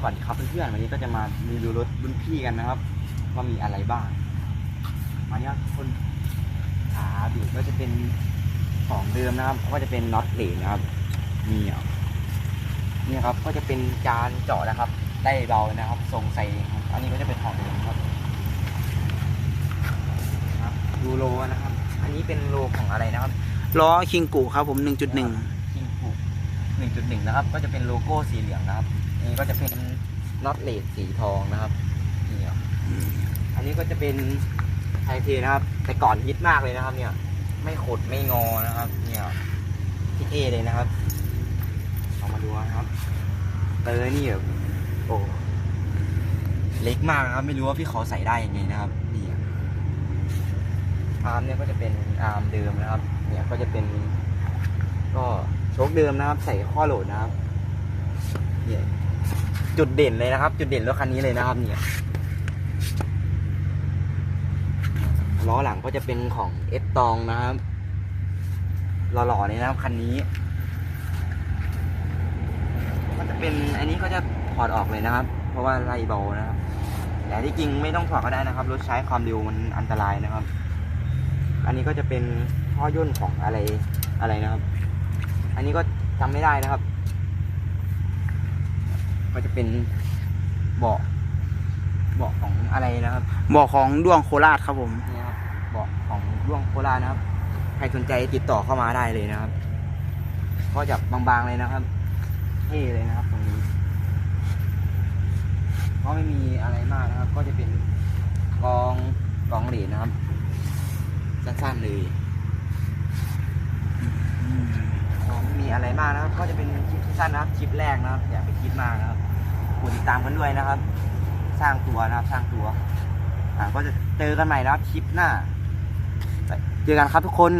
สวัสดีครับเพื่อนๆวันนี้ก็จะมารีวิวรถรุ่นพี่กันนะครับว่ามีอะไรบ้างอันนี้ครับคนขาบีก็จะเป็นของเดิมนะครับก็จะเป็นน็อตเหลนนะครับนี่อะนี่ครับก็จะเป็นจานเจาะนะครับ ได้เบานะครับทรงใส่ครับอันนี้ก็จะเป็นของเดิมครับครับดูโลนะครับ อันนี้เป็นโลของอะไรนะครับล้อคิงกูครับผม1.1คิงผูหนึ่งจุดหนึ่งนะครับ ก็จะเป็นโลโก้สีเหลืองนะครับอั นนี้ก็จะเป็นน็อตเลดสีทองนะครับนี่ครับอันนี้ก็จะเป็นไทเทนะครับ แต่ก่อนฮิตมากเลยนะครับ เนี่ย ไม่ขดไม่งอนะครับ เนี่ยที่เท่เลยนะครับเอามาดูนะครับ เตอร์นี่แบบโอ้เล็กมากนะครับ ไม่รู้ว่าพี่เขาใส่ได้ยังไงนะครับนี่อะอาร์มเนี่ยก็จะเป็นอาร์มเดิมนะครับ เนี่ยก็จะเป็น ก็โชคเดิมนะครับ ใส่ข้อโหลดนะครับเนี่ย จุดเด่นเลยนะครับ จุดเด่นรถคันนี้เลยนะครับเนี่ยล้อหลังก็จะเป็นของเอฟตองนะครับหล่อๆเลยนะครับคันนี้ ก็จะเป็นอันนี้ก็จะถอดออกเลยนะครับ เพราะว่าไล่เบานะครับ แต่ที่จริงไม่ต้องถอดก็ได้นะครับรถใช้ความเร็วมันอันตรายนะครับ อันนี้ก็จะเป็นท่อย่นของอะไรอะไรนะครับ อันนี้ก็จำไม่ได้นะครับ ก็จะเป็นเบาะเบาะของอะไรนะครับบอกของด้วงโคราชครับผมนี่ครับเบาะของร่วงโคราชนะครับใครสนใจติดต่อเข้ามาได้เลยนะครับ ก็จะบางๆเลยนะครับเท่เลยนะครับ ตรงนี้ก็ไม่มีอะไรมากนะครับ ก็จะเป็นกองกองเหรียญนะครับ สั้นๆเลยก็ไม่มีอะไร มากนะครับ ก็จะเป็นคลิปสั้นนะครับคลิปแรกนะครับอย่าไปคิดมากนะครับกดติดตามกันด้วยนะครับ สร้างตัวนะครับสร้างตัวอ่าก็จะเจอกันใหม่นะครับคลิปหน้า เจอกันครับทุกคน